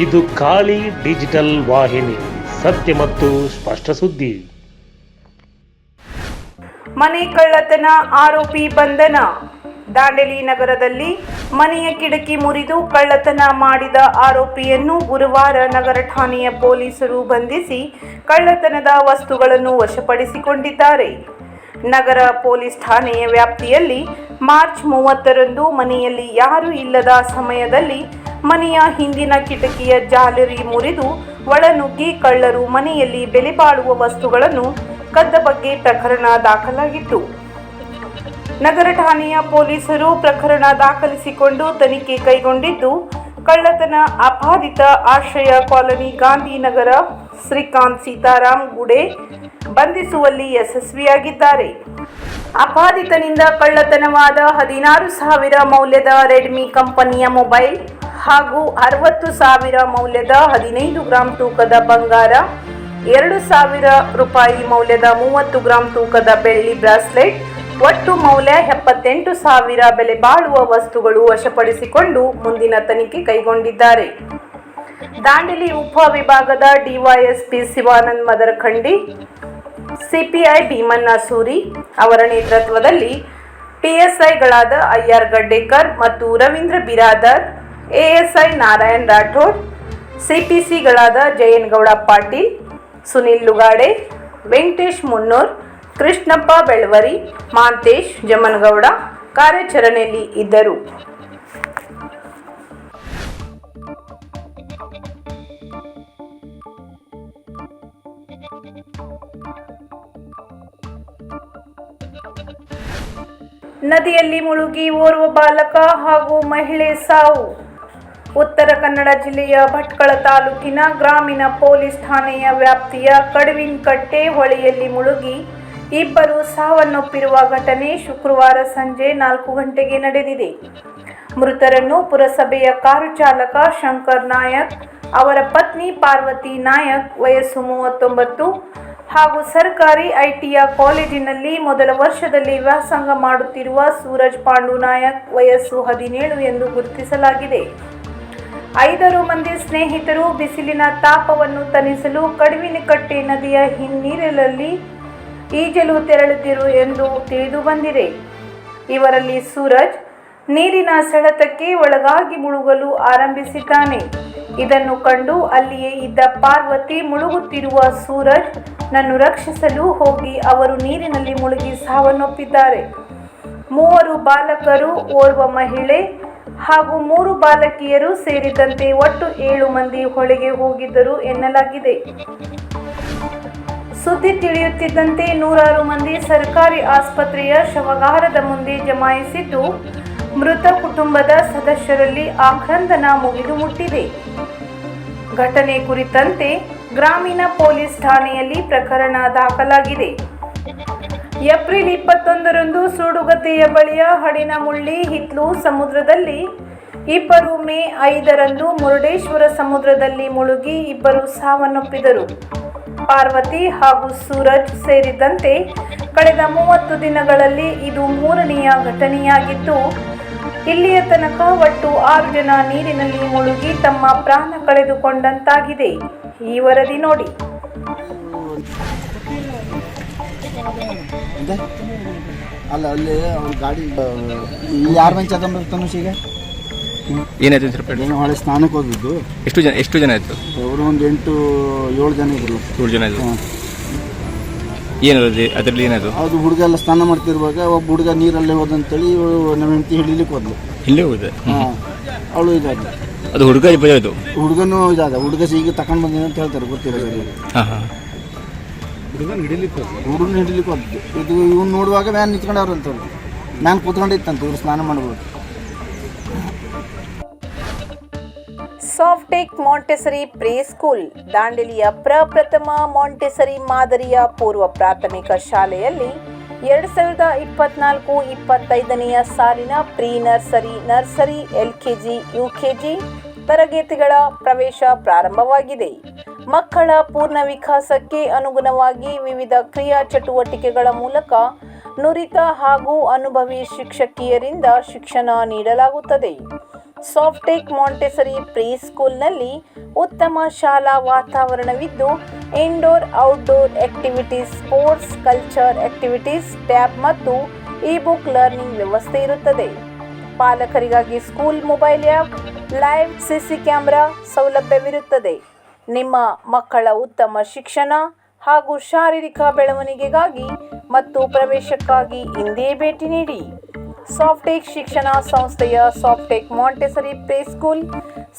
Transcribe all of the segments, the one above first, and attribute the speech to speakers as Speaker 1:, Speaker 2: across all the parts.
Speaker 1: ಇದು ಖಾಲಿ ಡಿಜಿಟಲ್ ವಾಹಿನಿ, ಸತ್ಯ ಮತ್ತು ಸ್ಪಷ್ಟ ಸುದ್ದಿ.
Speaker 2: ಮನೆ ಕಳ್ಳತನ ಆರೋಪಿ ಬಂಧನ. ದಾಂಡೇಲಿ ನಗರದಲ್ಲಿ ಮನೆಯ ಕಿಟಕಿ ಮುರಿದು ಕಳ್ಳತನ ಮಾಡಿದ ಆರೋಪಿಯನ್ನು ಗುರುವಾರ ನಗರ ಠಾಣೆಯ ಪೊಲೀಸರು ಬಂಧಿಸಿ ಕಳ್ಳತನದ ವಸ್ತುಗಳನ್ನು ವಶಪಡಿಸಿಕೊಂಡಿದ್ದಾರೆ. ನಗರ ಪೊಲೀಸ್ ಠಾಣೆಯ ವ್ಯಾಪ್ತಿಯಲ್ಲಿ ಮಾರ್ಚ್ ಮೂವತ್ತರಂದು ಮನೆಯಲ್ಲಿ ಯಾರೂ ಇಲ್ಲದ ಸಮಯದಲ್ಲಿ ಮನೆಯ ಹಿಂದಿನ ಕಿಟಕಿಯ ಜಾಲರಿ ಮುರಿದು ಒಳನುಗ್ಗಿ ಕಳ್ಳರು ಮನೆಯಲ್ಲಿ ಬೆಲೆ ಬಾಳುವ ವಸ್ತುಗಳನ್ನು ಕದ್ದ ಬಗ್ಗೆ ಪ್ರಕರಣ ದಾಖಲಾಗಿತ್ತು. ನಗರ ಠಾಣೆಯ ಪೊಲೀಸರು ಪ್ರಕರಣ ದಾಖಲಿಸಿಕೊಂಡು ತನಿಖೆ ಕೈಗೊಂಡಿದ್ದು, ಕಳ್ಳತನ ಅಪಾದಿತ ಆಶ್ರಯ ಕಾಲನಿ ಗಾಂಧಿನಗರ ಶ್ರೀಕಾಂತ್ ಸೀತಾರಾಮ್ ಗುಡೆ ಬಂಧಿಸುವಲ್ಲಿ ಯಶಸ್ವಿಯಾಗಿದ್ದಾರೆ. ಅಪಾದಿತನಿಂದ ಕಳ್ಳತನವಾದ ಹದಿನಾರು ಸಾವಿರ ಮೌಲ್ಯದ ರೆಡ್ಮಿ ಕಂಪನಿಯ ಮೊಬೈಲ್ ಹಾಗೂ ಅರವತ್ತು ಸಾವಿರ ಮೌಲ್ಯದ ಹದಿನೈದು ಗ್ರಾಂ ತೂಕದ ಬಂಗಾರ, ಎರಡು ಸಾವಿರ ರೂಪಾಯಿ ಮೌಲ್ಯದ ಮೂವತ್ತು ಗ್ರಾಂ ತೂಕದ ಬೆಳ್ಳಿ ಬ್ರಾಸ್ಲೆಟ್, ಒಟ್ಟು ಮೌಲ್ಯ ಎಪ್ಪತ್ತೆಂಟು ಸಾವಿರ ಬೆಲೆ ಬಾಳುವ ವಸ್ತುಗಳು ವಶಪಡಿಸಿಕೊಂಡು ಮುಂದಿನ ತನಿಖೆ ಕೈಗೊಂಡಿದ್ದಾರೆ. ದಾಂಡೇಲಿ ಉಪ ವಿಭಾಗದ ಡಿವೈಎಸ್ಪಿ ಶಿವಾನಂದ್ ಮದರಖಂಡಿ, ಸಿಪಿಐ ಭೀಮಣ್ಣ ಸೂರಿ ಅವರ ನೇತೃತ್ವದಲ್ಲಿ ಪಿಎಸ್ಐಗಳಾದ ಆರ್ ಗಡ್ಡೇಕರ್ ಮತ್ತು ರವೀಂದ್ರ ಬಿರಾದರ್ ಎಎಸ್ಐ ನಾರಾಯಣ್ ರಾಠೋಡ್, ಸಿಪಿಸಿಗಳಾದ ಜಯನ್ಗೌಡ ಪಾಟೀಲ್, ಸುನಿಲ್ ಲುಗಾಡೆ, ವೆಂಕಟೇಶ್ ಮುನ್ನೂರ್, ಕೃಷ್ಣಪ್ಪ ಬೆಳವರಿ, ಮಾಂತೇಶ್ ಜಮನಗೌಡ ಕಾರ್ಯಾಚರಣೆಯಲ್ಲಿ ಇದ್ದರು. ನದಿಯಲ್ಲಿ ಮುಳುಗಿ ಓರ್ವ ಬಾಲಕ ಹಾಗೂ ಮಹಿಳೆ ಸಾವು. ಉತ್ತರ ಕನ್ನಡ ಜಿಲ್ಲೆಯ ಭಟ್ಕಳ ತಾಲೂಕಿನ ಗ್ರಾಮೀಣ ಪೊಲೀಸ್ ಠಾಣೆಯ ವ್ಯಾಪ್ತಿಯ ಕಡುವಿನಕಟ್ಟೆ ಹೊಳೆಯಲ್ಲಿ ಮುಳುಗಿ ಇಬ್ಬರು ಸಾವನ್ನಪ್ಪಿರುವ ಘಟನೆ ಶುಕ್ರವಾರ ಸಂಜೆ ನಾಲ್ಕು ಗಂಟೆಗೆ ನಡೆದಿದೆ. ಮೃತರನ್ನು ಪುರಸಭೆಯ ಕಾರು ಚಾಲಕ ಶಂಕರ್ ನಾಯಕ್, ಅವರ ಪತ್ನಿ ಪಾರ್ವತಿ ನಾಯಕ್ ವಯಸ್ಸು ಮೂವತ್ತೊಂಬತ್ತು ಹಾಗೂ ಸರ್ಕಾರಿ ಐಟಿಯ ಕಾಲೇಜಿನಲ್ಲಿ ಮೊದಲ ವರ್ಷದಲ್ಲಿ ವ್ಯಾಸಂಗ ಮಾಡುತ್ತಿರುವ ಸೂರಜ್ ಪಾಂಡು ನಾಯಕ್ ವಯಸ್ಸು ಹದಿನೇಳು ಎಂದು ಗುರುತಿಸಲಾಗಿದೆ. ಐದರು ಮಂದಿ ಸ್ನೇಹಿತರು ಬಿಸಿಲಿನ ತಾಪವನ್ನು ತಣಿಸಲು ಕಡುವಿನಕಟ್ಟೆ ನದಿಯ ಹಿನ್ನೀರಲಲ್ಲಿ ಈಜಲು ತೆರಳುತ್ತಿರು ಎಂದು ತಿಳಿದು ಬಂದಿದೆ. ಇವರಲ್ಲಿ ಸೂರಜ್ ನೀರಿನ ಸೆಳೆತಕ್ಕೆ ಒಳಗಾಗಿ ಮುಳುಗಲು ಆರಂಭಿಸಿದ್ದಾನೆ. ಇದನ್ನು ಕಂಡು ಅಲ್ಲಿಯೇ ಇದ್ದ ಪಾರ್ವತಿ ಮುಳುಗುತ್ತಿರುವ ಸೂರಜ್ ನನ್ನು ರಕ್ಷಿಸಲು ಹೋಗಿ ಅವರು ನೀರಿನಲ್ಲಿ ಮುಳುಗಿ ಸಾವನ್ನಪ್ಪಿದ್ದಾರೆ. ಮೂವರು ಬಾಲಕರು ಓರ್ವ ಮಹಿಳೆ ಹಾಗೂ ಮೂರು ಬಾಲಕಿಯರು ಸೇರಿದಂತೆ ಒಟ್ಟು ಏಳು ಮಂದಿ ಹೊಳೆಗೆ ಹೋಗಿದ್ದರು ಎನ್ನಲಾಗಿದೆ. ಸುದ್ದಿ ತಿಳಿಯುತ್ತಿದ್ದಂತೆ ನೂರಾರು ಮಂದಿ ಸರ್ಕಾರಿ ಆಸ್ಪತ್ರೆಯ ಶವಗಾರದ ಮುಂದೆ ಜಮಾಯಿಸಿದ್ದು, ಮೃತ ಕುಟುಂಬದ ಸದಸ್ಯರಲ್ಲಿ ಆಕ್ರಂದನ ಮುಗಿದು ಮುಟ್ಟಿದೆ. ಘಟನೆ ಕುರಿತಂತೆ ಗ್ರಾಮೀಣ ಪೊಲೀಸ್ ಠಾಣೆಯಲ್ಲಿ ಪ್ರಕರಣ ದಾಖಲಾಗಿದೆ. ಏಪ್ರಿಲ್ ಇಪ್ಪತ್ತೊಂದರಂದು ಸೂಡುಗತೆಯ ಬಳಿಯ ಹಡಿನಮುಳ್ಳಿ ಹಿತ್ಲು ಸಮುದ್ರದಲ್ಲಿ ಇಬ್ಬರು ಮೇ ಐದರಂದು ಮುರುಡೇಶ್ವರ ಸಮುದ್ರದಲ್ಲಿ ಮುಳುಗಿ ಇಬ್ಬರು ಸಾವನ್ನಪ್ಪಿದರು. ಪಾರ್ವತಿ ಹಾಗೂ ಸೂರಜ್ ಸೇರಿದಂತೆ ಕಳೆದ ಮೂವತ್ತು ದಿನಗಳಲ್ಲಿ ಇದು ಮೂರನೆಯ ಘಟನೆಯಾಗಿದ್ದು, ಇಲ್ಲಿಯ ತನಕ ಒಟ್ಟು ಆರು ಜನ ನೀರಿನಲ್ಲಿ ಮುಳುಗಿ ತಮ್ಮ ಪ್ರಾಣ ಕಳೆದುಕೊಂಡಂತಾಗಿದೆ. ಈ ವರದಿ ನೋಡಿ.
Speaker 3: ಇದೆ? ಅಲ್ಲ ಅಲ್ಲಿ ಅವ್ರ ಗಾಡಿ ಯಾರು ಮಂಚ ತನುಷ್ ಈಗ?
Speaker 4: ಏನಾಯ್ತು ಸರ್ ಹೇಳಿ
Speaker 3: ಹಳೆ ಸ್ನಾನಕ್ಕೆ ಹೋಗಿದ್ದು.
Speaker 4: ಎಷ್ಟು ಜನ ಎಷ್ಟು ಜನ ಆಯಿತು?
Speaker 3: ಅವರು ಒಂದು ಎಂಟು ಏಳು ಜನ ಇದ್ರು.
Speaker 4: ಏಳು ಜನ ಇದ್ರು.
Speaker 3: ಹಾಂ.
Speaker 4: ಏನದು ಅದರಲ್ಲಿ ಏನದು?
Speaker 3: ಅದು ಹುಡುಗ ಎಲ್ಲ ಸ್ನಾನ ಮಾಡ್ತಿರುವಾಗ ಒಬ್ಬ ಹುಡುಗ ನೀರಲ್ಲೇ ಹೋದಂತೇಳಿ ಇವಳು ನಮ್ಮ ಹೆಂಡತಿ ಹಿಡಿಲಿಕ್ಕೆ ಹೋದ್ಲು.
Speaker 4: ಇಲ್ಲೇ ಹೋಗಿದೆ
Speaker 3: ಹಾಂ ಅವಳು ಇದಾದ
Speaker 4: ಅದು ಹುಡುಗ ಬಜಾಯ್ತು
Speaker 3: ಹುಡುಗನೂ ಇದಾದ. ಹುಡುಗ ಸೀಗೆ ತಗೊಂಡು ಬಂದಿದೆ ಅಂತ ಹೇಳ್ತಾರೆ
Speaker 4: ಗೊತ್ತಿರೋದು ಹಾಂ.
Speaker 3: ಹುಡುಗನ ಹಿಡಿಲಿಕ್ಕೆ ಹೋದ್ದು ಇದು ಇವ್ನು ನೋಡುವಾಗ ವ್ಯಾನ್ ನಿಂತ್ಕೊಂಡವ್ರು ಅಂತ ಮ್ಯಾನ್ ಕೂತ್ಕೊಂಡಿತ್ತಂತ ಇವ್ರು ಸ್ನಾನ ಮಾಡ್ಬೋದು.
Speaker 2: ಸಾಫ್ಟೆಕ್ ಮಾಂಟೆಸರಿ ಪ್ರೀ ಸ್ಕೂಲ್ ದಾಂಡೇಲಿಯ ಪ್ರಪ್ರಥಮ ಮಾಂಟೆಸರಿ ಮಾದರಿಯ ಪೂರ್ವ ಪ್ರಾಥಮಿಕ ಶಾಲೆಯಲ್ಲಿ ಎರಡು ಸಾವಿರದ ಇಪ್ಪತ್ನಾಲ್ಕು ಇಪ್ಪತ್ತೈದನೆಯ ಸಾಲಿನ pre nursery nursery LKG UKG ತರಗತಿಗಳ ಪ್ರವೇಶ ಪ್ರಾರಂಭವಾಗಿದೆ. ಮಕ್ಕಳ ಪೂರ್ಣ ವಿಕಾಸಕ್ಕೆ ಅನುಗುಣವಾಗಿ ವಿವಿಧ ಕ್ರಿಯಾ ಚಟುವಟಿಕೆಗಳ ಮೂಲಕ ನುರಿತ ಹಾಗೂ ಅನುಭವಿ ಶಿಕ್ಷಕಿಯರಿಂದ ಶಿಕ್ಷಣ ನೀಡಲಾಗುತ್ತದೆ. ಸಾಫ್ಟೆಕ್ ಮಾಂಟೆಸರಿ ಪ್ರೀ ಸ್ಕೂಲ್ನಲ್ಲಿ ಉತ್ತಮ ಶಾಲಾ ವಾತಾವರಣವಿದ್ದು, indoor outdoor activities, sports, culture activities, tab ಮತ್ತು ಇ ಬುಕ್ ಲರ್ನಿಂಗ್ ವ್ಯವಸ್ಥೆ ಇರುತ್ತದೆ. ಪಾಲಕರಿಗಾಗಿ school, mobile app, live CC camera ಸೌಲಭ್ಯವಿರುತ್ತದೆ. ನಿಮ್ಮ ಮಕ್ಕಳ ಉತ್ತಮ ಶಿಕ್ಷಣ ಹಾಗೂ ಶಾರೀರಿಕ ಬೆಳವಣಿಗೆಗಾಗಿ ಮತ್ತು ಪ್ರವೇಶಕ್ಕಾಗಿ ಇಂದೇ ಭೇಟಿ ನೀಡಿ. ಸಾಫ್ಟೆಕ್ ಶಿಕ್ಷಣ ಸಂಸ್ಥೆಯ Softech Montessori play school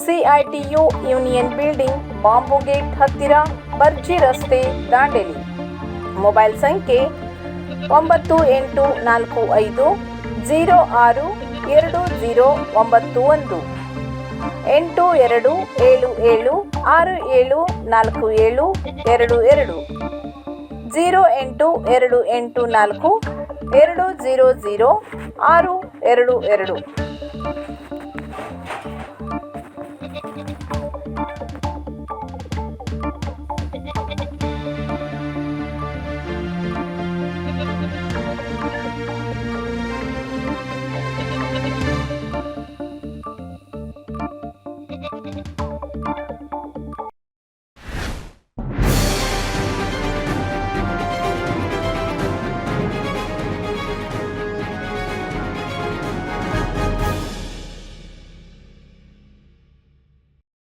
Speaker 2: CITU union building, bamboo gate ಹತ್ತಿರ ಬರ್ಜಿ ರಸ್ತೆ ದಾಂಡೇಲಿ. ಮೊಬೈಲ್ ಸಂಖ್ಯೆ ಒಂಬತ್ತು ಎಂಟು ನಾಲ್ಕು ಐದು, ಜೀರೋ ಆರು, ಎರಡು, ಜೀರೋ, ಒಂಬತ್ತು ಒಂದು. ಎಂಟು ಎರಡು ಏಳು ಏಳು ಆರು ಏಳು ನಾಲ್ಕು ಏಳು ಎರಡು ಎರಡು. ಜೀರೋ ಎಂಟು ಎರಡು ಎಂಟು ನಾಲ್ಕು ಎರಡು ಜೀರೋ ಜೀರೋ ಆರು ಎರಡು ಎರಡು.